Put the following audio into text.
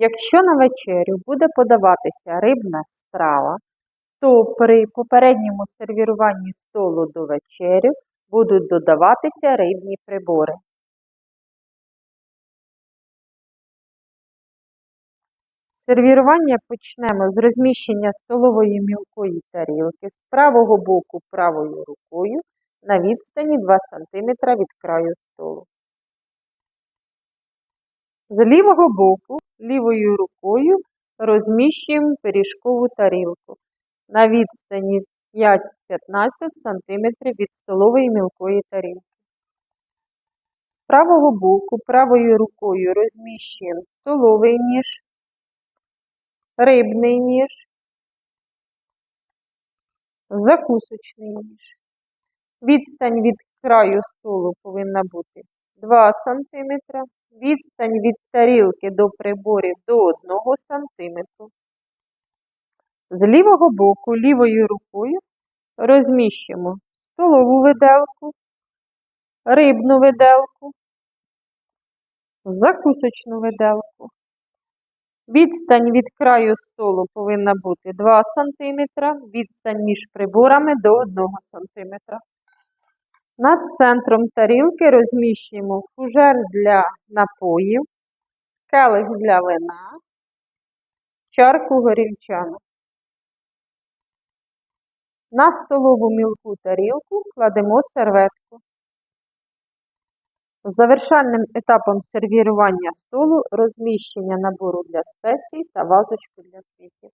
Якщо на вечерю буде подаватися рибна страва, то при попередньому сервіруванні столу до вечері будуть додаватися рибні прибори. Сервірування почнемо з розміщення столової мілкої тарілки з правого боку правою рукою на відстані 2 см від краю столу. З лівого боку лівою рукою розміщуємо пиріжкову тарілку на відстані 5-15 см від столової мілкої тарілки. З правого боку правою рукою розміщуємо столовий ніж, рибний ніж, закусочний ніж. Відстань від краю столу повинна бути 2 см, відстань від тарілки до приборів до 1 см. З лівого боку лівою рукою розміщимо столову виделку, рибну виделку, закусочну виделку. Відстань від краю столу повинна бути 2 см, відстань між приборами до 1 см. Над центром тарілки розміщуємо фужер для напоїв, келих для вина, чарку горілчану. На столову мілку тарілку кладемо серветку. Завершальним етапом сервірування столу розміщення набору для спецій та вазочку для квітів.